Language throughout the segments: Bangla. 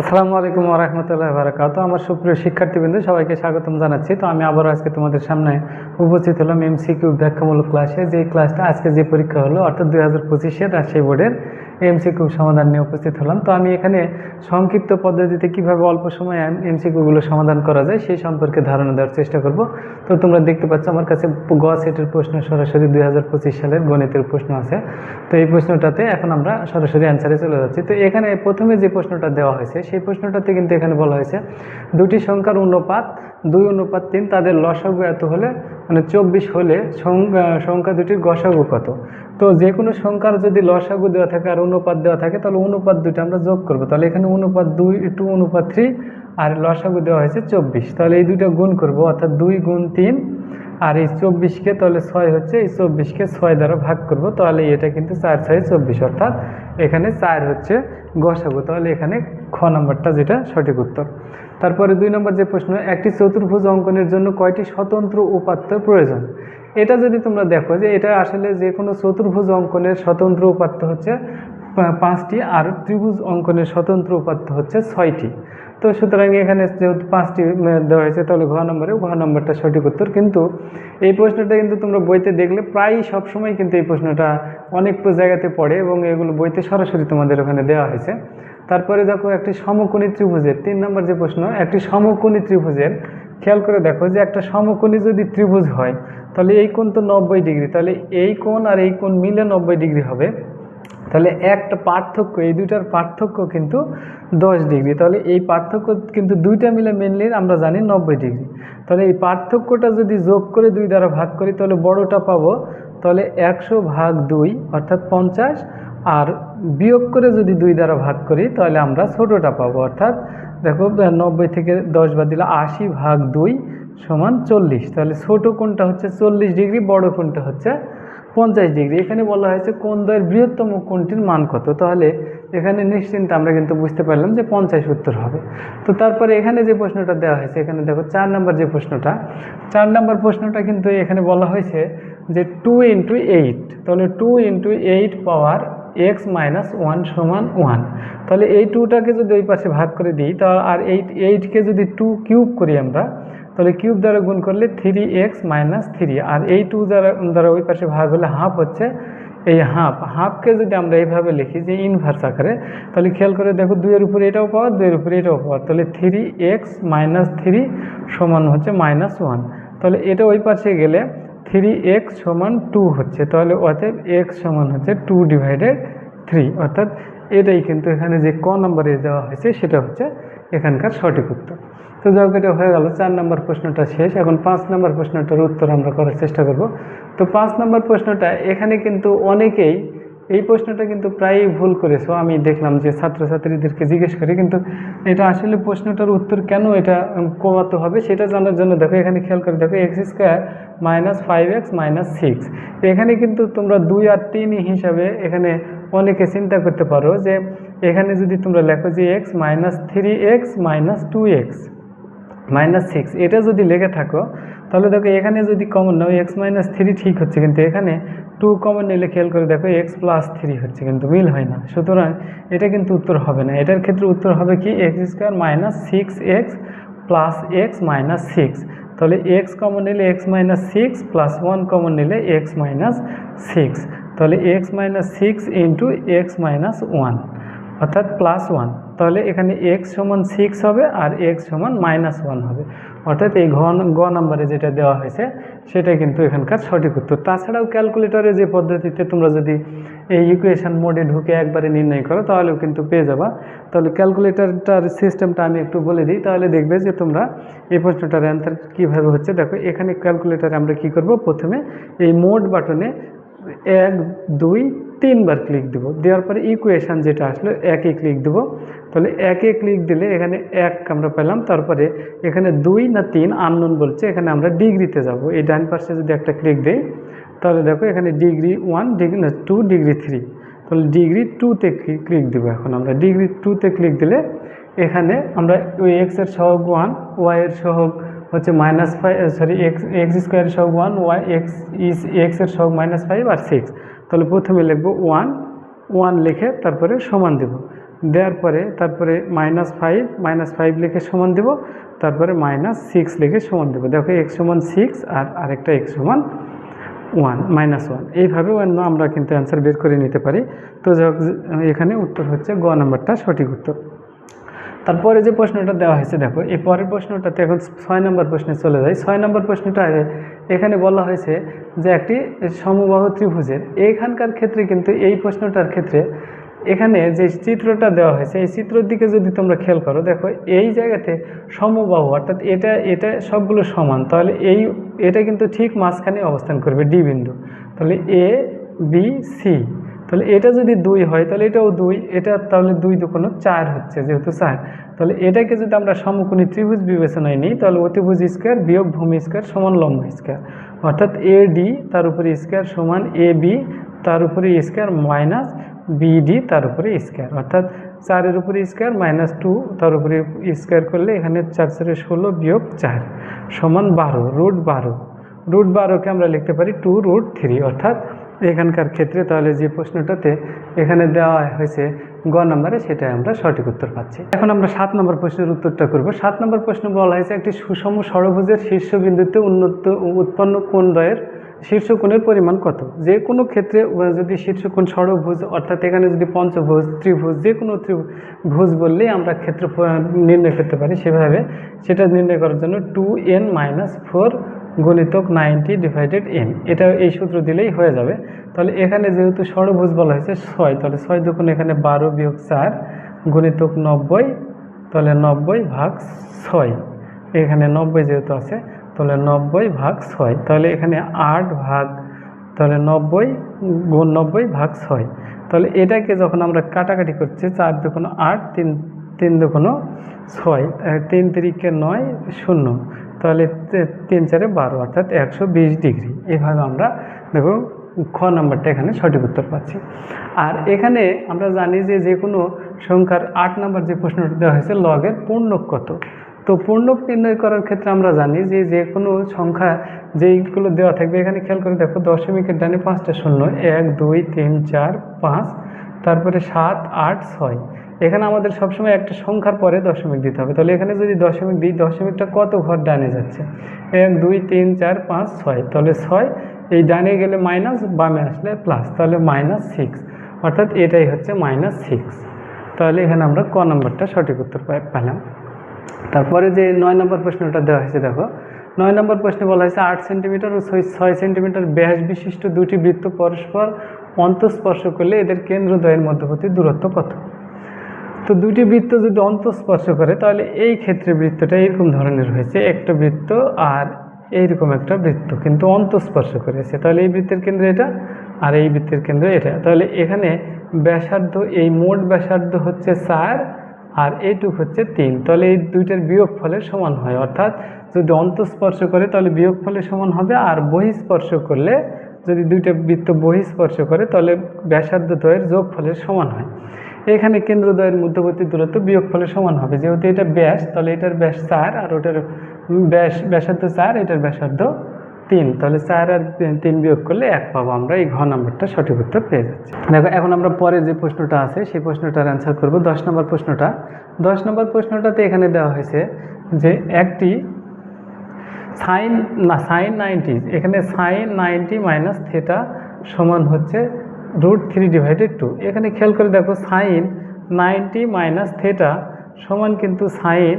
আসসালামু আলাইকুম রহমতুল্লাহ বারাকাত আমার সুপ্রিয় শিক্ষার্থীবৃন্দ, সবাইকে স্বাগতম জানাচ্ছি। তো আমি আবারও আজকে তোমাদের সামনে উপস্থিত হলাম এমসিকিউ ব্যাখ্যামূলক ক্লাসে। যে ক্লাসটা আজকে যে পরীক্ষা হলো, অর্থাৎ দুই হাজার পঁচিশের রাজশাহী বোর্ডের এমসিকিউ সমাধান নিয়ে উপস্থিত হলাম। তো আমি এখানে সংক্ষিপ্ত পদ্ধতিতে কীভাবে অল্প সময়ে এমসিকিউগুলো সমাধান করা যায় সেই সম্পর্কে ধারণা দেওয়ার চেষ্টা করব। তো তোমরা দেখতে পাচ্ছ আমার কাছে গ সেটের প্রশ্ন সরাসরি দুই হাজার পঁচিশ সালের গণিতের প্রশ্ন আছে। তো এই প্রশ্নটাতে এখন আমরা সরাসরি অ্যান্সারে চলে যাচ্ছি। তো এখানে প্রথমে যে প্রশ্নটা দেওয়া হয়েছে, সেই প্রশ্নটাতে কিন্তু এখানে বলা হয়েছে, দুটি সংখ্যার অনুপাত দুই অনুপাত তিন, তাদের লসাগু এত হলে মানে চব্বিশ হলে সংখ্যা দুটির গসাগু কত? তো যে কোনো সংখ্যার যদি লসাগু দেওয়া থাকে আর অনুপাত দেওয়া থাকে, তাহলে অনুপাত দুটো আমরা যোগ করব। তাহলে এখানে অনুপাত দুই টু অনুপাত থ্রি আর লসাগু দেওয়া হয়েছে চব্বিশ। তাহলে এই দুটো গুণ করব, অর্থাৎ দুই গুণ তিন, আর এই চব্বিশকে তাহলে ছয় হচ্ছে, এই চব্বিশকে ছয় দ্বারা ভাগ করব, তাহলে এটা কিন্তু চার, ছয়, চব্বিশ, অর্থাৎ এখানে চার হচ্ছে গসাগু তাহলে এখানে খ নাম্বারটা যেটা সঠিক উত্তর। তারপরে দুই নম্বর যে প্রশ্ন, একটি চতুর্ভুজ অঙ্কনের জন্য কয়টি স্বতন্ত্র উপাত্ত প্রয়োজন? এটা যদি তোমরা দেখো যে এটা আসলে যে কোনো চতুর্ভুজ অঙ্কনের স্বতন্ত্র উপাত্ত হচ্ছে পাঁচটি আর ত্রিভুজ অঙ্কনের স্বতন্ত্র উপাত্ত হচ্ছে ছয়টি। তো সুতরাং এখানে যেহেতু পাঁচটি দেওয়া হয়েছে, তাহলে ঘ নম্বরে, ঘ নম্বরটা সঠিক উত্তর। কিন্তু এই প্রশ্নটা কিন্তু তোমরা বইতে দেখলে প্রায় সবসময় কিন্তু এই প্রশ্নটা অনেক জায়গাতে পড়ে এবং এগুলো বইতে সরাসরি তোমাদের ওখানে দেওয়া হয়েছে। তারপরে দেখো একটি সমকোণী ত্রিভুজের, তিন নম্বর যে প্রশ্ন, একটি সমকোণী ত্রিভুজের, খেয়াল করে দেখো যে একটা সমকোণী যদি ত্রিভুজ হয়, তাহলে এই কোণ তো নব্বই ডিগ্রি, তাহলে এই কোণ আর এই কোণ মিলে নব্বই ডিগ্রি হবে। তাহলে একটা পার্থক্য, এই দুইটার পার্থক্য কিন্তু দশ ডিগ্রি। তাহলে এই পার্থক্য কিন্তু দুইটা মিলে মেনলি আমরা জানি নব্বই ডিগ্রি। তাহলে এই পার্থক্যটা যদি যোগ করে দুই দ্বারা ভাগ করি, তাহলে বড়টা পাবো, তাহলে একশো ভাগ দুই, অর্থাৎ পঞ্চাশ। আর বিয়োগ করে যদি দুই দ্বারা ভাগ করি, তাহলে আমরা ছোটোটা পাবো, অর্থাৎ দেখো নব্বই থেকে দশ বাদ দিলে আশি ভাগ দুই সমান চল্লিশ। তাহলে ছোটো কোনটা হচ্ছে চল্লিশ ডিগ্রি, বড় কোনটা হচ্ছে পঞ্চাশ ডিগ্রি। এখানে বলা হয়েছে কোন দ্বয়ের বৃহত্তম কোণটির মান কত? তাহলে এখানে নিশ্চিন্তে আমরা কিন্তু বুঝতে পারলাম যে পঞ্চাশ উত্তর হবে। তো তারপরে এখানে যে প্রশ্নটা দেওয়া হয়েছে, এখানে দেখো চার নাম্বার যে প্রশ্নটা, চার নাম্বার প্রশ্নটা কিন্তু এখানে বলা হয়েছে যে টু ইন্টু এইট তাহলে two into eight power x minus one সমান ওয়ান তাহলে এই টুটাকে যদি ওই পাশে ভাগ করে দিই, তা আর এইট এইটকে যদি টু কিউব করি আমরা তাহলে কিউব দ্বারা গুণ করলে থ্রি এক্স মাইনাস থ্রি আর এই টু দ্বারা দ্বারা ওই পাশে ভাগ হলে হাফ হচ্ছে এই হাফ হাফকে যদি আমরা এইভাবে লিখি যে ইনভার্স আকারে, তাহলে খেয়াল করে দেখো দুইয়ের উপরে এটাও পাওয়ার, দুইয়ের উপরে এটাও পাওয়ার। তাহলে থ্রি এক্স মাইনাস থ্রি সমান হচ্ছে মাইনাস ওয়ান তাহলে এটা ওই পাশে গেলে থ্রি এক্স সমান টু হচ্ছে। তাহলে অতএব এক্স সমান হচ্ছে টু ডিভাইডেড থ্রি অর্থাৎ এটাই কিন্তু এখানে যে ক নম্বরে দেওয়া হয়েছে, সেটা হচ্ছে এখানকার সঠিক উত্তর। তো যাই হোক এটা হয়ে গেল, চার নম্বর প্রশ্নটা শেষ। এখন পাঁচ নম্বর প্রশ্নটার উত্তর আমরা করার চেষ্টা করব। তো পাঁচ নম্বর প্রশ্নটা, এখানে কিন্তু অনেকেই এই প্রশ্নটা কিন্তু প্রায়ই ভুল করেছ। আমি দেখলাম যে ছাত্রছাত্রীদেরকে জিজ্ঞেস করি, কিন্তু এটা আসলে প্রশ্নটার উত্তর কেন এটা কমাতে হবে সেটা জানার জন্য দেখো, এখানে খেয়াল করে দেখো x square minus five x minus six এখানে কিন্তু তোমরা দুই আর তিন হিসাবে এখানে অনেকে চিন্তা করতে পারো যে এখানে যদি তোমরা লেখো যে x minus three x minus two x minus six এটা যদি লেগে থাকো, তাহলে দেখো এখানে যদি কমন নাও এক্স মাইনাস থ্রি ঠিক হচ্ছে কিন্তু এখানে টু কমন নিলে খেয়াল করে দেখো এক্স প্লাস থ্রি হচ্ছে কিন্তু, মিল হয় না। সুতরাং এটা কিন্তু উত্তর হবে না। এটার ক্ষেত্রে উত্তর হবে কি? X square minus six x plus x minus six তাহলে এক্স কমন নিলে x minus six plus one common নিলে এক্স মাইনাস সিক্স তাহলে x minus six into x minus one অর্থাৎ প্লাস ওয়ান তাহলে এখানে এক্স সমান সিক্স হবে আর এক্স সমান মাইনাস ওয়ান হবে। অর্থাৎ এই ঘ গ নম্বরে যেটা দেওয়া হয়েছে, সেটা কিন্তু এখানকার সঠিক উত্তর। তাছাড়াও ক্যালকুলেটরে যে পদ্ধতিতে তোমরা যদি এই ইকুয়েশন মোডে ঢুকে একবারে নির্ণয় করো, তাহলেও কিন্তু পেয়ে যাবা। তাহলে ক্যালকুলেটরটার সিস্টেমটা আমি একটু বলে দিই, তাহলে দেখবে যে তোমরা এই প্রশ্নটার অ্যান্সার কীভাবে হচ্ছে। দেখো, এখানে ক্যালকুলেটারে আমরা কি করব? প্রথমে এই মোড বাটনে এক, দুই, তিনবার ক্লিক দেবো। দেওয়ার পরে ইকুয়েশান যেটা আসলো, একে ক্লিক দেবো। তাহলে একে ক্লিক দিলে এখানে এক আমরা পেলাম। তারপরে এখানে দুই না তিন আননোন বলছে, এখানে আমরা ডিগ্রিতে যাব। এই ডান পাশে যদি একটা ক্লিক দিই, তাহলে দেখো এখানে ডিগ্রি ওয়ান ডিগ্রি না টু ডিগ্রি থ্রি তাহলে ডিগ্রি টুতে ক্লিক দেবো এখন আমরা। ডিগ্রি টুতে ক্লিক দিলে এখানে আমরা ওই এক্সের সহগ ওয়ান ওয়াইয়ের সহগ হচ্ছে minus five sorry x x square সহগ ওয়ান ওয়াই এক্স ইস এক্সের সহগ মাইনাস ফাইভ আর সিক্স তাহলে প্রথমে লিখব ওয়ান ওয়ান লিখে তারপরে সমান দেব। দেওয়ার পরে তারপরে মাইনাস ফাইভ মাইনাস ফাইভ লিখে সমান দেব। তারপরে মাইনাস সিক্স লিখে সমান দেবো। দেখো এক্স সমান সিক্স আর আরেকটা এক্স সমান ওয়ান মাইনাস ওয়ান এইভাবে অন্য আমরা কিন্তু অ্যান্সার বের করে নিতে পারি। তো এখানে উত্তর হচ্ছে গ নাম্বারটা সঠিক উত্তর। তারপরে যে প্রশ্নটা দেওয়া হয়েছে, দেখো, এই পরের প্রশ্নটাতে এখন ছয় নম্বর প্রশ্নে চলে যায় ছয় নম্বর প্রশ্নটা এখানে বলা হয়েছে যে একটি সমবাহু ত্রিভুজের এইখানকার ক্ষেত্রে কিন্তু এই প্রশ্নটার ক্ষেত্রে এখানে যে চিত্রটা দেওয়া হয়েছে, এই চিত্রের দিকে যদি তোমরা খেয়াল করো, দেখো, এই জায়গাতে সমবাহু, অর্থাৎ এটা এটা সবগুলো সমান, তাহলে এই, এটা কিন্তু ঠিক মাঝখানে অবস্থান করবে ডি বিন্দু। তাহলে এ, বি, সি তাহলে এটা যদি দুই হয়, তাহলে এটাও দুই, এটা তাহলে দুই দুকোনো চার হচ্ছে যেহেতু চার। তাহলে এটাকে যদি আমরা সমকোণী ত্রিভুজ বিবেচনায় নিই, তাহলে অতিভুজ স্কোয়ার বিয়োগ ভূমি স্কোয়ার সমান লম্ব স্কোয়ার। অর্থাৎ এ ডি তার উপরে স্কোয়ার সমান এ বি তার উপরে স্কোয়ার মাইনাস বিডি তার উপরে স্কোয়ার। অর্থাৎ চারের উপরে স্কোয়ার মাইনাস টু তার উপরে স্কোয়ার করলে এখানে চার চারে ষোলো বিয়োগ চার সমান বারো, রুট বারো। রুট বারোকে আমরা লিখতে পারি টু রুট থ্রি, অর্থাৎ এখানকার ক্ষেত্রে, তাহলে যে প্রশ্নটাতে এখানে দেওয়া হয়েছে গ নম্বরে, সেটাই আমরা সঠিক উত্তর পাচ্ছি। এখন আমরা সাত নম্বর প্রশ্নের উত্তরটা করব। সাত নম্বর প্রশ্ন বলা হয়েছে, একটি সুষম ষড়ভুজের শীর্ষবিন্দুতে উন্নত, উৎপন্ন কোণদ্বয়ের শীর্ষকোণের পরিমাণ কত? যে কোনো ক্ষেত্রে যদি শীর্ষকোণ ষড়ভুজ, অর্থাৎ এখানে যদি পঞ্চভুজ, ত্রিভুজ, যে কোনো ত্রিভুজ বললেই আমরা ক্ষেত্র, নির্ণয় করতে পারি সেভাবে। সেটা নির্ণয় করার জন্য টু এন মাইনাস ফোর গণিতক নাইনটি ডিভাইডেড এন। এটা এই সূত্র দিলেই হয়ে যাবে। তাহলে এখানে যেহেতু ষড়ভুজ বলা হয়েছে ছয়, তাহলে ছয় দুগুণ এখানে বারো বিয়োগ চার গণিতক নব্বই, তাহলে নব্বই ভাগ ছয়। এখানে নব্বই যেহেতু আছে, তাহলে নব্বই ভাগ ছয়। তাহলে এখানে আট ভাগ, তাহলে নব্বই গুণ নব্বই ভাগ ছয়। তাহলে এটাকে যখন আমরা কাটাকাটি করছি, চার দুগুণ আট, তিন তিন দুগুণ ছয় তিন তিরিকে নয়, শূন্য। তাহলে তিন চারে বারো, অর্থাৎ একশো বিশ ডিগ্রি। এভাবে আমরা দেখো খ নাম্বারটা এখানে সঠিক উত্তর পাচ্ছি। আর এখানে আমরা জানি যে যে কোনো সংখ্যার আট নাম্বার যে প্রশ্নটা দেওয়া হয়েছে, লগের পূর্ণক কত? তো পূর্ণক নির্ণয় করার ক্ষেত্রে আমরা জানি যে যে কোনো সংখ্যা যেইগুলো দেওয়া থাকবে, এখানে খেয়াল করে দেখো, দশমিকের ডানে পাঁচটা শূন্য, এক, দুই, তিন, চার, পাঁচ, তারপরে সাত, আট, ছয়। এখানে আমাদের সবসময় একটা সংখ্যার পরে দশমিক দিতে হবে। তাহলে এখানে যদি দশমিক দিই, দশমিকটা কত ঘর ডানে যাচ্ছে? এক, দুই, তিন, চার, পাঁচ, ছয়। তাহলে ছয়, এই ডানে গেলে মাইনাস বামে আসলে প্লাস তাহলে মাইনাস সিক্স অর্থাৎ এটাই হচ্ছে মাইনাস সিক্স তাহলে এখানে আমরা ক নম্বরটা সঠিক উত্তর পেলাম। তারপরে যে নয় নম্বর প্রশ্নটা দেওয়া হয়েছে, দেখো। নয় নম্বর প্রশ্নে বলা হয়েছে, আট সেন্টিমিটার ও ছয় ছয় সেন্টিমিটার ব্যাস বিশিষ্ট দুটি বৃত্ত পরস্পর অন্তঃস্পর্শ করলে এদের কেন্দ্র কেন্দ্রদ্বয়ের মধ্যবর্তী দূরত্ব কত? তো দুটি বৃত্ত যদি অন্তঃস্পর্শ করে, তাহলে এই ক্ষেত্রে বৃত্তটা এরকম ধরনের হয়েছে, একটা বৃত্ত আর এইরকম একটা বৃত্ত, কিন্তু অন্তঃস্পর্শ করেছে। তাহলে এই বৃত্তের কেন্দ্র এটা আর এই বৃত্তের কেন্দ্র এটা। তাহলে এখানে ব্যাসার্ধ, এই মোট ব্যাসার্ধ হচ্ছে চার আর এইটুক হচ্ছে তিন। তাহলে এই দুইটার বিয়োগ ফলের সমান হয়। অর্থাৎ যদি অন্তঃস্পর্শ করে, তাহলে বিয়োগ ফলের সমান হবে আর বহিঃস্পর্শ করলে যদি দুইটা বৃত্ত বহিঃস্পর্শ করে, তাহলে ব্যাসার্ধ দ্বয়ের যোগ ফলের সমান হয়। এখানে কেন্দ্রদ্বয়ের মধ্যবর্তী দূরত্ব বিয়োগ ফলের সমান হবে। যেহেতু এটা ব্যাস, তাহলে এটার ব্যাস চার আর ওটার ব্যাস, ব্যাসার্ধ চার, এটার ব্যাসার্ধ তিন। তাহলে চার আর তিন বিয়োগ করলে এক পাবো আমরা। এই ঘ নাম্বারটা সঠিক উত্তর পেয়ে যাচ্ছি। দেখো, এখন আমরা পরে যে প্রশ্নটা আছে, সেই প্রশ্নটার অ্যান্সার করব। দশ নম্বর প্রশ্নটা। দশ নম্বর প্রশ্নটাতে এখানে দেওয়া হয়েছে যে একটি সাইন না সাইন নাইনটি এখানে সাইন নাইনটি মাইনাস থেটা সমান হচ্ছে রুট থ্রি ডিভাইডেড টু এখানে খেয়াল করে দেখো সাইন নাইনটি মাইনাস থেটা সমান কিন্তু সাইন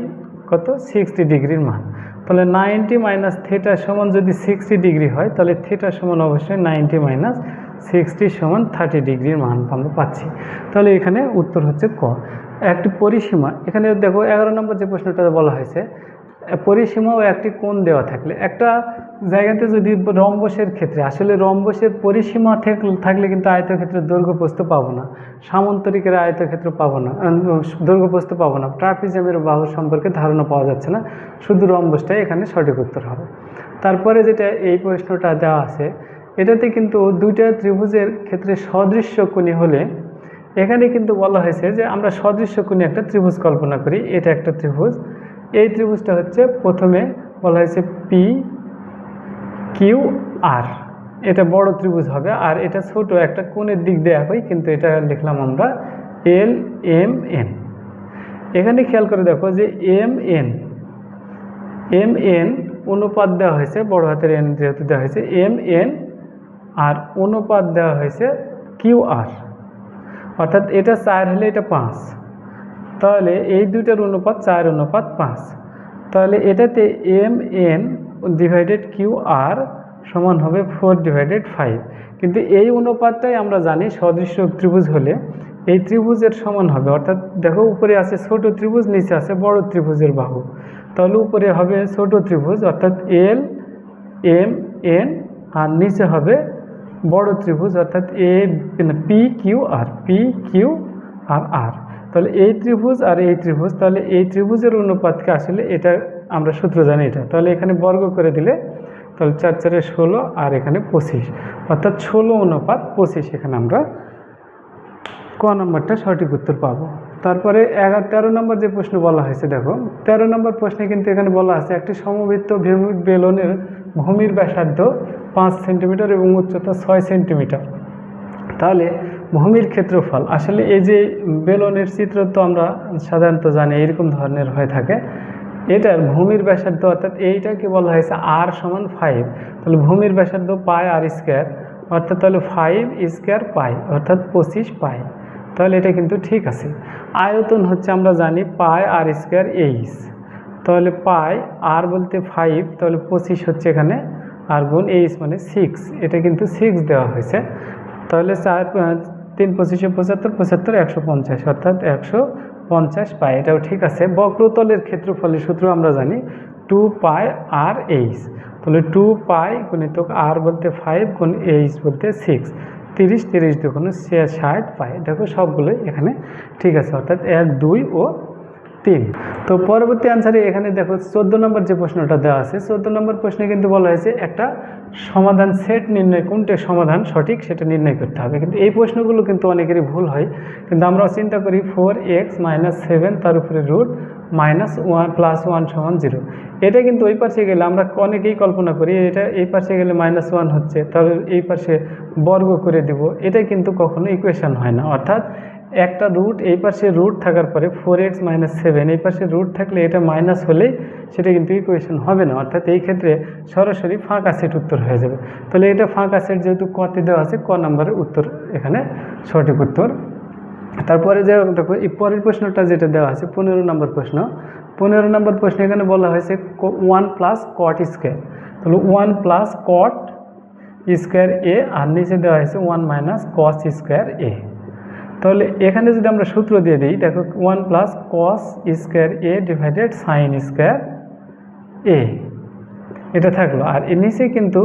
কত? সিক্সটি ডিগ্রির মান। তাহলে নাইনটি মাইনাস থেটা সমান যদি সিক্সটি ডিগ্রি হয়, তাহলে থেটা সমান অবশ্যই নাইনটি মাইনাস সিক্সটি সমান থার্টি ডিগ্রির মান আমরা পাচ্ছি। তাহলে এখানে উত্তর হচ্ছে ক। একটি পরিসীমা। এখানে দেখো, এগারো নম্বর যে প্রশ্নটা বলা হয়েছে পরিসীমা ও একটি কোণ দেওয়া থাকলে। একটা জায়গাতে যদি রম্বসের ক্ষেত্রে আসলে রম্বসের পরিসীমা থাক- থাকলে কিন্তু আয়তক্ষেত্রের দৈর্ঘ্য প্রস্থ পাবো না। সামান্তরিকের আয়তক্ষেত্র পাবো না আহ, দৈর্ঘ্য প্রস্থ পাবো না। ট্রাপিজমের বাহু সম্পর্কে ধারণা পাওয়া যাচ্ছে না। শুধু রম্বসটাই এখানে সঠিক উত্তর হবে। তারপরে যেটা এই প্রশ্নটা দেওয়া আছে এটাতে কিন্তু দুইটা ত্রিভুজের ক্ষেত্রে সদৃশ্য কোণী হলে এখানে কিন্তু বলা হয়েছে যে আমরা সদৃশ্য কোণে একটা ত্রিভুজ কল্পনা করি। এটা একটা ত্রিভুজ। এই ত্রিভুজটা হচ্ছে প্রথমে বলা হয়েছে পি কিউ আর এটা বড় ত্রিভুজ হবে, আর এটা ছোট, একটা কোণের দিক দিয়ে একই কিন্তু এটা লিখলাম আমরা এল এম এন এখানে খেয়াল করে দেখো যে এম এন এম এন অনুপাত দেওয়া হয়েছে, বড় হাতের এন যেহেতু দেওয়া হয়েছে এম এন আর অনুপাত দেওয়া হয়েছে কিউ আর অর্থাৎ এটা চার হলে এটা পাঁচ। তাহলে এই দুইটার অনুপাত চার, অনুপাত পাঁচ। তাহলে এটাতে M N divided Q R সমান হবে ফোর ডিভাইডেড ফাইভ। কিন্তু এই অনুপাতটাই আমরা জানি সদৃশ্য ত্রিভুজ হলে এই ত্রিভুজের সমান হবে। অর্থাৎ দেখো উপরে আছে ছোট ত্রিভুজ, নিচে আছে বড় ত্রিভুজের বাহু। তাহলে উপরে হবে ছোট ত্রিভুজ, অর্থাৎ এল এম এন আর নিচে হবে বড় ত্রিভুজ, অর্থাৎ A P Q R, P Q R R. তাহলে এই ত্রিভুজ আর এই ত্রিভুজ, তাহলে এই ত্রিভুজের অনুপাতকে আসলে এটা আমরা সূত্র জানি এটা। তাহলে এখানে বর্গ করে দিলে, তাহলে চার, চারে ষোলো আর এখানে পঁচিশ। অর্থাৎ ষোলো অনুপাত পঁচিশ এখানে আমরা ক নম্বরটা সঠিক উত্তর পাবো। তারপরে এগারো, তেরো নম্বর যে প্রশ্ন বলা হয়েছে, দেখো, তেরো নম্বর প্রশ্নে কিন্তু এখানে বলা আছে, একটি সমবৃত্ত ভূমি বেলনের ভূমির ব্যাসার্ধ পাঁচ সেন্টিমিটার এবং উচ্চতা ছয় সেন্টিমিটার। তাহলে ভূমির ক্ষেত্রফল। আসলে এই যে বেলনের চিত্র তো আমরা সাধারণত জানি, এরকম ধরনের হয়ে থাকে। এটার ভূমির ব্যাসার্ধ অর্থাৎ এইটাকে বলা হয়েছে আর সমান ফাইভ তাহলে ভূমির ব্যাসার্ধ পাই আর স্কোয়ার অর্থাৎ তাহলে ফাইভ স্কোয়ার পাই, অর্থাৎ পঁচিশ পাই। তাহলে এটা কিন্তু ঠিক আছে। আয়তন হচ্ছে আমরা জানি পাই আর স্কোয়ার এইচ তাহলে পাই আর বলতে ফাইভ তাহলে পঁচিশ হচ্ছে এখানে আর গুণ এইচ মানে সিক্স এটা কিন্তু সিক্স দেওয়া হয়েছে। তাহলে চার তিন পঁচিশে পঁচাত্তর পঁচাত্তর একশো পঞ্চাশ, অর্থাৎ একশো পঞ্চাশ পাই। এটাও ঠিক আছে। বক্রতলের ক্ষেত্রফলের সূত্র আমরা জানি টু পাই আর এইচ। তাহলে টু পাই গুণিতক আর বলতে ফাইভ গুণ এইচ বলতে সিক্স তিরিশ তিরিশ দুগুণ ষাট পাই। দেখো সবগুলোই এখানে ঠিক আছে। অর্থাৎ এক, দুই ও তিন। তো পরবর্তী অ্যান্সারে এখানে দেখো চোদ্দ নম্বর যে প্রশ্নটা দেওয়া আছে, চোদ্দ নম্বর প্রশ্নে কিন্তু বলা হয়েছে একটা সমাধান সেট নির্ণয় কোনটা সমাধান সঠিক সেটা নির্ণয় করতে হবে। কিন্তু এই প্রশ্নগুলো কিন্তু অনেকেরই ভুল হয়। কিন্তু আমরা চিন্তা করি ফোর এক্স মাইনাস সেভেন তার উপরে root minus one plus one সমান জিরো এটা কিন্তু ওই পাশে গেলে আমরা অনেকেই কল্পনা করি, এটা এই পাশে গেলে মাইনাস ওয়ান হচ্ছে, তাহলে এই পাশে বর্গ করে দিব। এটা কিন্তু কখনো ইকুয়েশন হয় না। অর্থাৎ একটা রুট এই পাশে রুট থাকার পরে ফোর এক্স মাইনাস সেভেন এই পাশে রুট থাকলে এটা মাইনাস হলেই সেটা কিন্তু ইকুয়েশন হবে না। অর্থাৎ এই ক্ষেত্রে সরাসরি ফাঁকা সেট উত্তর হয়ে যাবে। তাহলে এটা ফাঁকা সেট যেহেতু কতে দেওয়া আছে, ক নম্বরের উত্তর এখানে সঠিক উত্তর। তারপরে যে দেখো, এই পরের প্রশ্নটা যেটা দেওয়া আছে, পনেরো নম্বর প্রশ্ন। পনেরো নম্বর প্রশ্ন এখানে বলা হয়েছে ওয়ান প্লাস কট স্কোয়ার তাহলে one plus cot square A আর নিচে দেওয়া হয়েছে one minus cos square A তাহলে এখানে যদি আমরা সূত্র দিয়ে দিই, দেখো one plus cos square A divided sine square A এটা থাকল। আর এর নিচে কিন্তু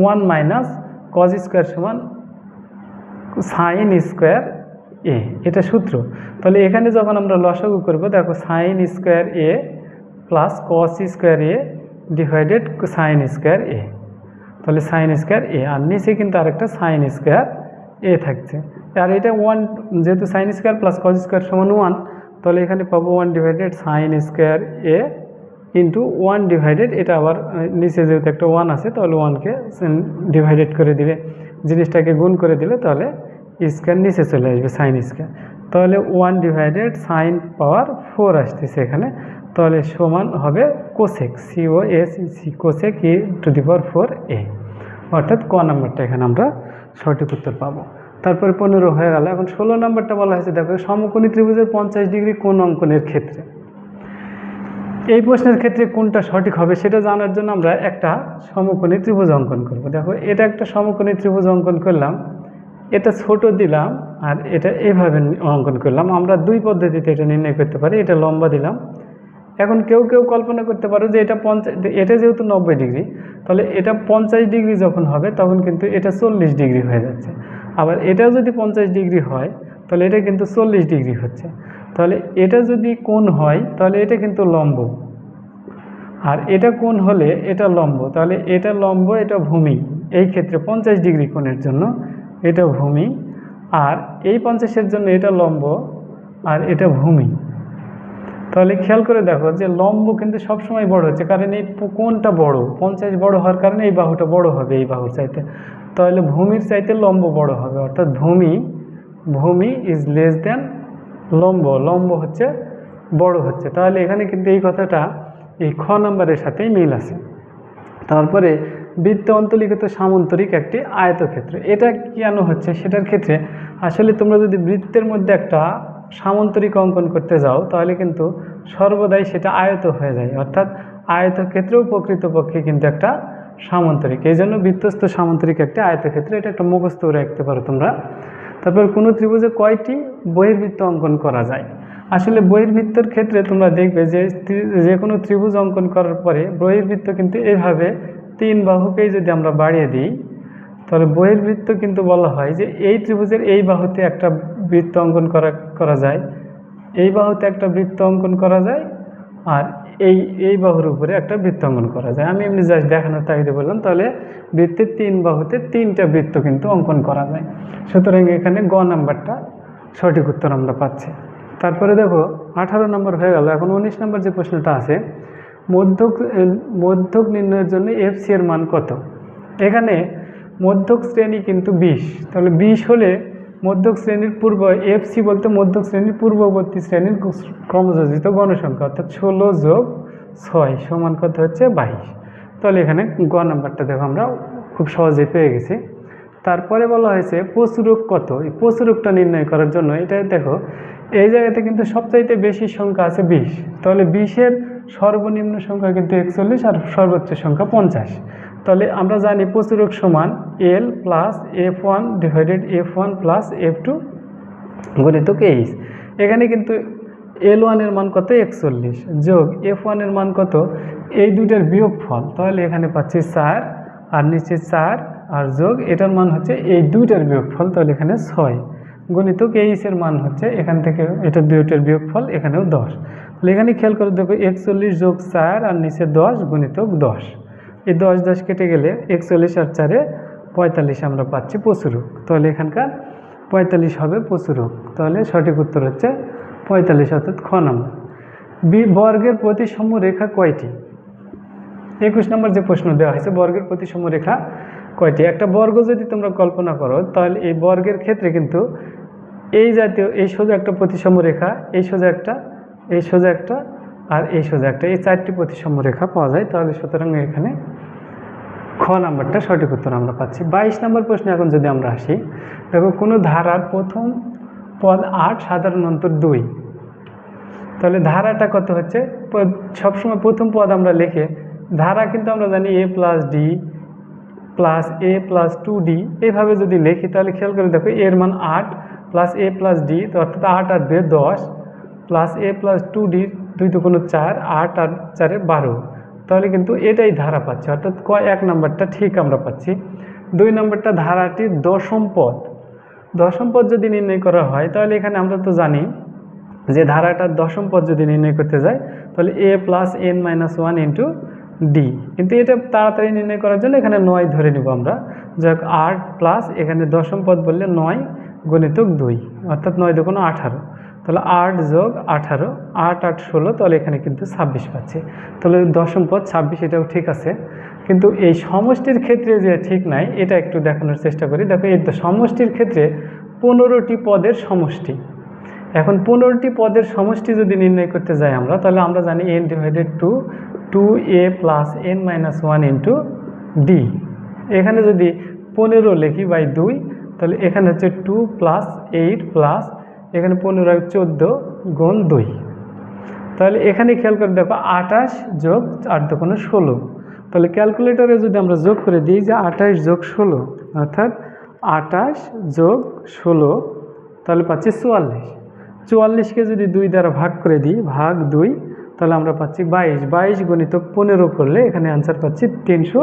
ওয়ান মাইনাস কস স্কোয়ার সমান সাইন স্কোয়ার এ এটা সূত্র। তাহলে এখানে যখন আমরা লসাগু করব, দেখো sine square A plus cos square A divided sine square A তাহলে সাইন স্কোয়ার এ আর নিচে কিন্তু আরেকটা সাইন স্কোয়ার এ থাকছে। আর এটা ওয়ান যেহেতু sine square plus cos square সমান ওয়ান তাহলে এখানে পাবো one divided sine square A into one divided এটা আবার নিচে যেহেতু একটা ওয়ান আছে, তাহলে ওয়ানকে ডিভাইডেড করে দিলে, জিনিসটাকে গুণ করে দিলে তাহলে স্কোয়ার নিচে চলে আসবে সাইন স্কোয়ার তাহলে one divided sine power four আসতেছে এখানে, তাহলে সমান হবে cosec C O S C cosec E to the power four A অর্থাৎ ক নাম্বারটা এখানে আমরা সঠিক উত্তর পাবো। তারপরে পনেরো হয়ে গেল। এখন ষোলো নম্বরটা বলা হয়েছে, দেখো, সমকোণী ত্রিভুজের পঞ্চাশ ডিগ্রি কোন অঙ্কনের ক্ষেত্রে? এই প্রশ্নের ক্ষেত্রে কোনটা সঠিক হবে সেটা জানার জন্য আমরা একটা সমকোণী ত্রিভুজ অঙ্কন করব। দেখো, এটা একটা সমকোণী ত্রিভুজ অঙ্কন করলাম, এটা ছোট দিলাম আর এটা এভাবে অঙ্কন করলাম। আমরা দুই পদ্ধতিতে এটা নির্ণয় করতে পারি, এটা লম্বা দিলাম। এখন কেউ কেউ কল্পনা করতে পারো যে এটা পঞ্চাশ এটা যেহেতু নব্বই ডিগ্রি, তাহলে এটা পঞ্চাশ ডিগ্রি যখন হবে তখন কিন্তু এটা চল্লিশ ডিগ্রি হয়ে যাচ্ছে। আবার এটাও যদি পঞ্চাশ ডিগ্রি হয়, তাহলে এটা কিন্তু চল্লিশ ডিগ্রি হচ্ছে। তাহলে এটা যদি কোণ হয়, তাহলে এটা কিন্তু লম্ব। আর এটা কোণ হলে এটা লম্ব, তাহলে এটা লম্ব, এটা ভূমি। এই ক্ষেত্রে পঞ্চাশ ডিগ্রি কোণের জন্য এটা ভূমি। আর এই পঞ্চাশের জন্য এটা লম্ব, আর এটা ভূমি। তাহলে খেয়াল করে দেখো যে লম্ব কিন্তু সবসময় বড় হচ্ছে, কারণ এই কোনটা বড়, পঞ্চাশ বড় হওয়ার কারণে এই বাহুটা বড় হবে এই বাহুর চাইতে। তাহলে ভূমির চাইতে লম্ব বড় হবে, অর্থাৎ ভূমি ভূমি ইজ লেস দেন লম্ব লম্ব হচ্ছে বড় হচ্ছে। তাহলে এখানে কিন্তু এই কথাটা এই খ নাম্বারের সাথেই মিল আছে। তারপরে বৃত্ত অন্তলিখিত সামন্তরিক একটি আয়তক্ষেত্র। এটা কেন হচ্ছে? সেটার ক্ষেত্রে আসলে তোমরা যদি বৃত্তের মধ্যে একটা সামন্তরিক অঙ্কন করতে যাও, তাহলে কিন্তু সর্বদাই সেটা আয়ত হয়ে যায়। অর্থাৎ আয়তক্ষেত্রেও প্রকৃতপক্ষে কিন্তু একটা সামন্তরিক। এই জন্য বৃত্তস্থ সামন্তরিক একটা আয়তক্ষেত্র, এটা একটা মুখস্থ রাখতে পারো তোমরা। তারপর কোনো ত্রিভুজে কয়টি বহির্বৃত্ত অঙ্কন করা যায়? আসলে বহির্বৃত্তর ক্ষেত্রে তোমরা দেখবে যে যে কোনো ত্রিভুজ অঙ্কন করার পরে বহির্বৃত্ত কিন্তু এভাবে তিন বাহুকেই যদি আমরা বাড়িয়ে দিই তাহলে বহির্বৃত্ত কিন্তু বলা হয় যে এই ত্রিভুজের এই বাহুতে একটা বৃত্ত অঙ্কন করা করা যায়, এই বাহুতে একটা বৃত্ত অঙ্কন করা যায় আর এই এই বাহুর উপরে একটা বৃত্ত অঙ্কন করা যায়। আমি এমনি জাস্ট দেখানোর তাগিদে বললাম, তাহলে বৃত্তের তিন বাহুতে তিনটা বৃত্ত কিন্তু অঙ্কন করা যায়। সুতরাং এখানে গ নাম্বারটা সঠিক উত্তর আমরা পাচ্ছি। তারপরে দেখো, আঠারো নম্বর হয়ে গেল। এখন উনিশ নম্বর যে প্রশ্নটা আছে, মধ্যক মধ্যক নির্ণয়ের জন্য এফসি এর মান কত? এখানে মধ্যক শ্রেণি কিন্তু বিশ। তাহলে বিশ হলে মধ্যক শ্রেণির পূর্ব এফসি বলতে মধ্যক শ্রেণির পূর্ববর্তী শ্রেণির ক্রমযোজিত গণসংখ্যা, অর্থাৎ ষোলো যোগ ছয় সমান কত হচ্ছে? বাইশ। তাহলে এখানে গ নাম্বারটা দেখো আমরা খুব সহজে পেয়ে গেছি। তারপরে বলা হয়েছে প্রচুরক কত? এই প্রচুরকটা নির্ণয় করার জন্য এটা দেখো, এই জায়গাতে কিন্তু সবচাইতে বেশি সংখ্যা আছে বিশ। তাহলে বিশের সর্বনিম্ন সংখ্যা কিন্তু একচল্লিশ আর সর্বোচ্চ সংখ্যা পঞ্চাশ। তাহলে আমরা জানি প্রচুরক সমান L plus F one divided F one plus F two গণিতক H এখানে কিন্তু এল ওয়ানের মান কত? একচল্লিশ। যোগ এফ ওয়ানের মান কত? এই দুইটার বিয়োগ ফল তাহলে এখানে পাচ্ছি চার, আর নিচে চার, আর যোগ, এটার মান হচ্ছে এই দুইটার বিয়োগ ফল তাহলে এখানে ছয়। গণিতক এইচের মান হচ্ছে এখান থেকে এটা দুইটার বিয়োগ ফল এখানেও দশ। তাহলে এখানে খেয়াল করে দেখো, একচল্লিশ যোগ চার, আর নিচে দশ গণিতক দশ। এই দশ দশ কেটে গেলে একচল্লিশ আর চারে পঁয়তাল্লিশ আমরা পাচ্ছি প্রচুরক তাহলে এখানকার পঁয়তাল্লিশ হবে প্রচুরক তাহলে সঠিক উত্তর হচ্ছে পঁয়তাল্লিশ অর্থাৎ খ নম্বর। বি, বর্গের প্রতিসম রেখা কয়টি? একুশ নম্বর যে প্রশ্ন দেওয়া হয়েছে, বর্গের প্রতিসম রেখা কয়টি? একটা বর্গ যদি তোমরা কল্পনা করো, তাহলে এই বর্গের ক্ষেত্রে কিন্তু এই জাতীয়, এই সোজা একটা প্রতিসম রেখা, এই সোজা একটা, এই সোজা একটা আর এই সোজা একটা, এই চারটি প্রতিসম রেখা পাওয়া যায়। তাহলে সুতরাং এখানে খ নাম্বারটা সঠিক উত্তর আমরা পাচ্ছি। বাইশ নম্বর প্রশ্নে এখন যদি আমরা আসি, দেখো কোনো ধারার প্রথম পদ আট, সাধারণ অন্তর দুই। তাহলে ধারাটা কত হচ্ছে? সবসময় প্রথম পদ আমরা লিখে, ধারা কিন্তু আমরা জানি A plus D plus A plus two D. এইভাবে যদি লিখি, তাহলে খেয়াল করে দেখো এর মান আট প্লাস এ প্লাস ডি অর্থাৎ আট আর দুয়ে দশ। Plus A plus two D দুই তো কোনো চার, আট আর চারে বারো। তাহলে কিন্তু এটাই ধারা পাচ্ছি, অর্থাৎ ক, এক নাম্বারটা ঠিক আমরা পাচ্ছি। দুই নম্বরটা ধারাটির দশম পদ। দশম পদ যদি নির্ণয় করা হয়, তাহলে এখানে আমরা তো জানি যে ধারাটার দশম পদ যদি নির্ণয় করতে যায়, তাহলে A plus N minus one into D কিন্তু এটা তাড়াতাড়ি নির্ণয় করার জন্য এখানে নয় ধরে নিব আমরা। যাক, আট প্লাস এখানে দশম পদ বললে নয় গণিতক দুই, অর্থাৎ নয় দুগুণ আঠারো। তাহলে আট যোগ আঠারো, আট আট, ষোলো, তাহলে এখানে কিন্তু ছাব্বিশ পাচ্ছি। তাহলে দশম পদ ছাব্বিশ, এটাও ঠিক আছে। কিন্তু এই সমষ্টির ক্ষেত্রে যে ঠিক নাই, এটা একটু দেখানোর চেষ্টা করি। দেখো, এই সমষ্টির ক্ষেত্রে পনেরোটি পদের সমষ্টি। এখন পনেরোটি পদের সমষ্টি যদি নির্ণয় করতে যাই আমরা, তাহলে আমরা জানি N divided two two A plus N minus one into D এখানে যদি পনেরো লেখি বাই দুই, তাহলে এখানে হচ্ছে টু প্লাস এইট প্লাস এখানে পনেরো চোদ্দ গুণ দুই। তাহলে এখানে খেয়াল করে দেখো আঠাশ যোগ আট দোকানো ষোলো। তাহলে ক্যালকুলেটরে যদি আমরা যোগ করে দিই যে আঠাশ যোগ ষোলো, অর্থাৎ আঠাশ যোগ ষোলো, তাহলে পাচ্ছি চুয়াল্লিশ। চুয়াল্লিশকে যদি দুই দ্বারা ভাগ করে দিই, ভাগ দুই, তাহলে আমরা পাচ্ছি বাইশ। বাইশ গণিত পনেরো করলে এখানে অ্যান্সার পাচ্ছি তিনশো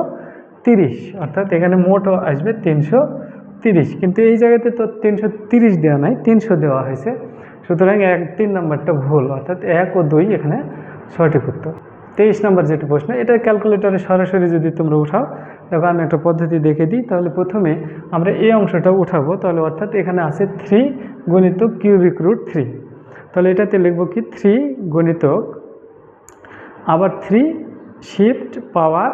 তিরিশ। অর্থাৎ এখানে মোটও আসবে তিনশো তিরিশ, কিন্তু এই জায়গাতে তো তিনশো তিরিশ দেওয়া নাই, তিনশো দেওয়া হয়েছে। সুতরাং এক, তিন নম্বরটা ভুল, অর্থাৎ এক ও দুই এখানে সঠিক উত্তর। তেইশ নম্বর যেটা প্রশ্ন, এটা ক্যালকুলেটরে সরাসরি যদি তোমরা উঠাও, দেখো আমি একটা পদ্ধতি দেখে দিই, তাহলে প্রথমে আমরা এই অংশটা উঠাবো, তাহলে অর্থাৎ এখানে আছে থ্রি গণিতক কিউবিক রুট থ্রি। তাহলে এটাতে লিখব কি? থ্রি গণিতক, আবার থ্রি শিফট পাওয়ার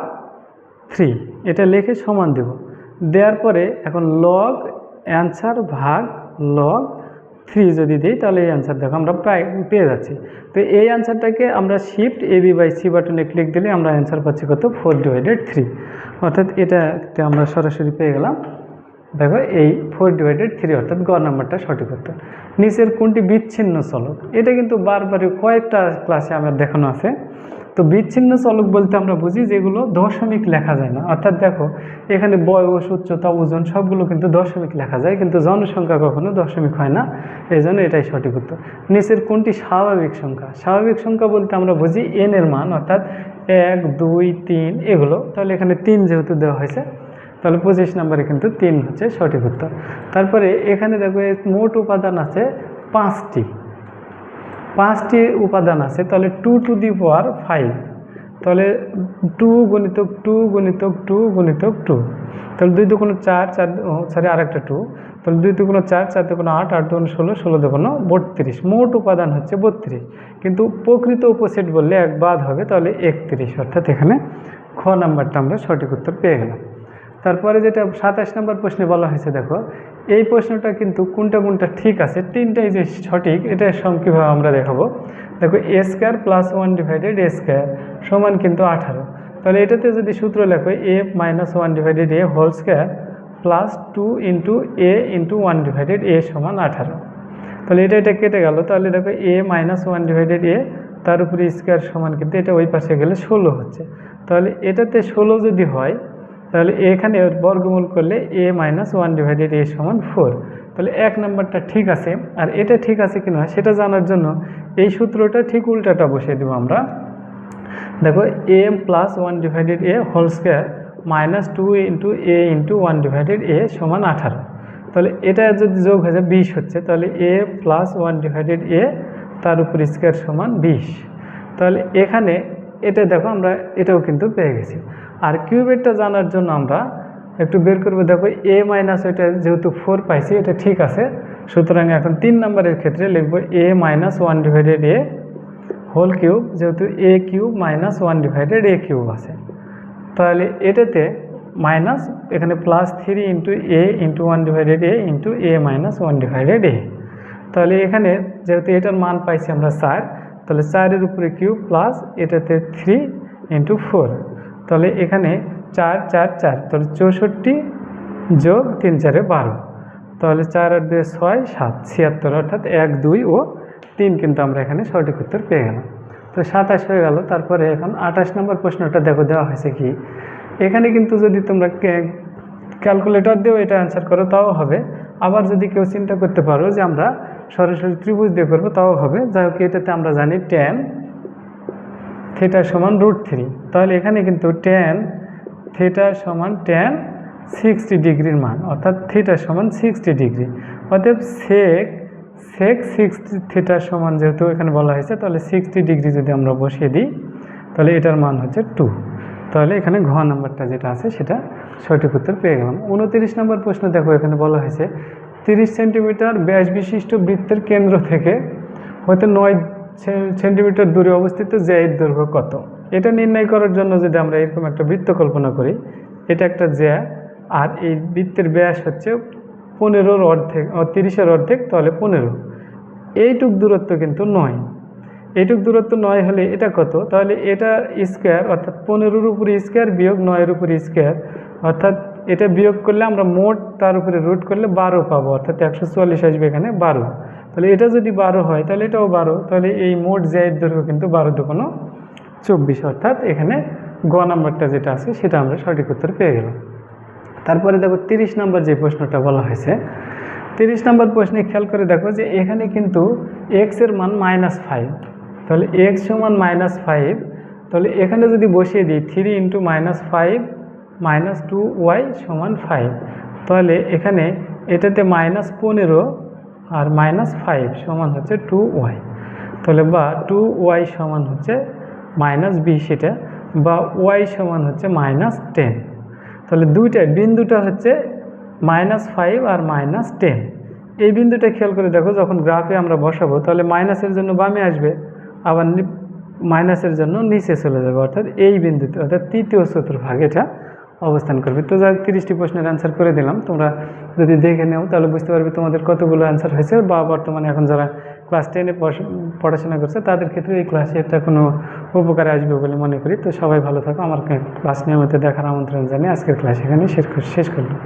থ্রি, এটা লিখে সমান দেব। দেওয়ার পরে এখন লগ অ্যান্সার ভাগ লগ থ্রি যদি দিই, তাহলে এই অ্যান্সার দেখো আমরা প্রায় পেয়ে যাচ্ছি। তো এই অ্যান্সারটাকে আমরা shift A B by C বাটনে ক্লিক দিলে আমরা অ্যান্সার পাচ্ছি কত? ফোর ডিভাইডেড থ্রি অর্থাৎ এটাতে আমরা সরাসরি পেয়ে গেলাম। দেখো এই ফোর ডিভাইডেড থ্রি অর্থাৎ গ নাম্বারটা সঠিক উত্তর। নিচের কোনটি বিচ্ছিন্ন চলক? এটা কিন্তু বারবারই কয়েকটা ক্লাসে আমার দেখানো আছে। তো বিচ্ছিন্ন চলক বলতে আমরা বুঝি যেগুলো দশমিক লেখা যায় না। অর্থাৎ দেখো, এখানে বয়স উচ্চতা, ওজন সবগুলো কিন্তু দশমিক লেখা যায়, কিন্তু জনসংখ্যা কখনো দশমিক হয় না। এই জন্য এটাই সঠিক উত্তর। নিচের কোনটি স্বাভাবিক সংখ্যা? স্বাভাবিক সংখ্যা বলতে আমরা বুঝি এন এর মান, অর্থাৎ এক, দুই, তিন, এগুলো। তাহলে এখানে তিন যেহেতু দেওয়া হয়েছে, তাহলে পঁচিশ নম্বরে কিন্তু তিন হচ্ছে সঠিক উত্তর। তারপরে এখানে দেখো মোট উপাদান আছে পাঁচটি। পাঁচটি উপাদান আছে, তাহলে two to the power five তাহলে টু গুণিতক টু গুণিতক টু গুণিতক টু তাহলে দুই দুগুণ চার চার সরি আরেকটা টু তাহলে দুই দুগুণ চার চার দুগুণ আট আট দুগুণ ষোলো ষোলো দুগুণ বত্রিশ। মোট উপাদান হচ্ছে বত্রিশ। কিন্তু প্রকৃত উপসেট বললে এক বাদ হবে, তাহলে একত্রিশ। অর্থাৎ এখানে খ নাম্বারটা আমরা সঠিক উত্তর পেয়ে গেলাম। তারপরে যেটা সাতাশ নম্বর প্রশ্নে বলা হয়েছে, দেখো, এই প্রশ্নটা কিন্তু কোনটা কোনটা ঠিক আছে, তিনটাই যে সঠিক এটা সম কীভাবে আমরা দেখাবো। দেখো A square plus one divided A square সমান কিন্তু আঠারো। তাহলে এটাতে যদি সূত্র লেখো A minus one divided A whole square plus two into A into one divided A সমান আঠারো। তাহলে এটা এটা কেটে গেল। তাহলে দেখো A minus one divided A তার উপরে স্কোয়ার সমান কিন্তু এটা ওই পাশে গেলে ষোলো হচ্ছে। তাহলে এটাতে ষোলো যদি হয় তাহলে এখানে বর্গমূল করলে A minus one divided A সমান ফোর তাহলে এক নাম্বারটা ঠিক আছে, আর এটা ঠিক আছে কিনা সেটা জানার জন্য এই সূত্রটা ঠিক উল্টাটা বসিয়ে দেবো আমরা। দেখো A plus one divided A whole square minus two into A into one divided A সমান আঠারো। তাহলে এটা যদি যোগ হয়ে যায় বিশ হচ্ছে, তাহলে A plus one divided A তার উপর স্কোয়ার সমান বিশ। তাহলে এখানে এটা দেখো আমরা এটাও কিন্তু পেয়ে গেছি। আর কিউবেটটা জানার জন্য আমরা একটু বের করব। দেখো এ মাইনাস এটা যেহেতু ফোর পাইছি, এটা ঠিক আছে। সুতরাং এখন তিন নম্বরের ক্ষেত্রে লিখব A minus one divided A whole cube যেহেতু A cube minus one divided A cube আছে। তাহলে এটাতে মাইনাস এখানে plus three into A into one divided A into A minus one divided A তাহলে এখানে যেহেতু এটার মান পাইছি আমরা চার, তাহলে চারের উপরে কিউব প্লাস এটাতে থ্রি ইন্টু ফোর তাহলে এখানে চার চার চার, তাহলে চৌষট্টি যোগ তিন, চারে বারো। তাহলে চার আর দুই ছয়, সাত, ছিয়াত্তর, অর্থাৎ এক, দুই ও তিন কিন্তু আমরা এখানে সঠিক উত্তর পেয়ে গেলাম। তো সাতাশ হয়ে গেল, তারপরে এখন আঠাশ নম্বর প্রশ্নটা দেখো, দেওয়া হয়েছে কি? এখানে কিন্তু যদি তোমরা ক্যালকুলেটর দিয়েও এটা অ্যান্সার করো, তাও হবে। আবার যদি কেউ চিন্তা করতে পারো যে আমরা সরাসরি ত্রিভুজ দিয়ে করব, তাও হবে। যাই হোক, এটাতে আমরা জানি টেন থিটা সমান রুট থ্রি তাহলে এখানে কিন্তু টেন থিটা সমান টেন সিক্সটি ডিগ্রির মান, অর্থাৎ থিটা সমান সিক্সটি ডিগ্রি অতএব সেক সেক সিক্সটি থিটা সমান যেহেতু এখানে বলা হয়েছে, তাহলে সিক্সটি ডিগ্রি যদি আমরা বসিয়ে দিই, তাহলে এটার মান হচ্ছে টু তাহলে এখানে ঘ নাম্বারটা যেটা আছে, সেটা সঠিক উত্তর পেয়ে গেলাম। উনতিরিশ নম্বর প্রশ্ন দেখো, এখানে বলা হয়েছে, তিরিশ সেন্টিমিটার ব্যাস বিশিষ্ট বৃত্তের কেন্দ্র থেকে হয়তো নয় সেন্টিমিটার দূরে অবস্থিত জ্যায়ের দৈর্ঘ্য কত? এটা নির্ণয় করার জন্য যদি আমরা এরকম একটা বৃত্ত কল্পনা করি, এটা একটা জ্যা, আর এই বৃত্তের ব্যাস হচ্ছে পনেরোর অর্ধেক তিরিশের অর্ধেক, তাহলে পনেরো। এইটুক দূরত্ব কিন্তু নয়। এইটুক দূরত্ব নয় হলে এটা কত? তাহলে এটা স্কোয়ার অর্থাৎ পনেরোর উপরে স্কোয়ার বিয়োগ নয়ের উপরে স্কোয়ার অর্থাৎ এটা বিয়োগ করলে আমরা মোট তার উপরে রুট করলে বারো পাবো, অর্থাৎ একশো চুয়াল্লিশ আসবে এখানে বারো। তাহলে এটা যদি বারো হয়, তাহলে এটাও বারো। তাহলে এই মোট জায়ের দৈর্ঘ্য কিন্তু বারো দুগুণ চব্বিশ। অর্থাৎ এখানে গ নাম্বারটা যেটা আছে, সেটা আমরা সঠিক উত্তর পেয়ে গেলাম। তারপরে দেখো তিরিশ নম্বর যে প্রশ্নটা বলা হয়েছে, তিরিশ নম্বর প্রশ্নে খেয়াল করে দেখো যে এখানে কিন্তু এক্সের মান মাইনাস ফাইভ তাহলে এক্স সমান মাইনাস ফাইভ তাহলে এখানে যদি বসিয়ে দিই three into minus five minus two y সমান ফাইভ তাহলে এখানে এটাতে মাইনাস পনেরো আর মাইনাস ফাইভ সমান হচ্ছে টু ওয়াই তাহলে বা টু ওয়াই সমান হচ্ছে মাইনাস বিশ এটা বা ওয়াই সমান হচ্ছে মাইনাস টেন তাহলে দুইটা, বিন্দুটা হচ্ছে মাইনাস ফাইভ আর মাইনাস টেন এই বিন্দুটা খেয়াল করে দেখো, যখন গ্রাফে আমরা বসাবো, তাহলে মাইনাসের জন্য বামে আসবে, আবার মাইনাসের জন্য নিচে চলে যাবে। অর্থাৎ এই বিন্দুতে, অর্থাৎ তৃতীয় চতুর্ভাগ, এটা অবস্থান করবে। তো যাই তিরিশটি প্রশ্নের অ্যান্সার করে দিলাম। তোমরা যদি দেখে নেও, তাহলে বুঝতে পারবে তোমাদের কতগুলো অ্যান্সার হয়েছে বা বর্তমানে এখন যারা ক্লাস টেনে পড়াশোনা করছে, তাদের ক্ষেত্রে এই ক্লাসে এটা কোনো উপকারে আসবে বলে মনে করি। তো সবাই ভালো থাকো। আমার ক্লাস নিয়মিত দেখার আমন্ত্রণ জানিয়ে আজকের ক্লাস এখানে শেষ শেষ করলাম।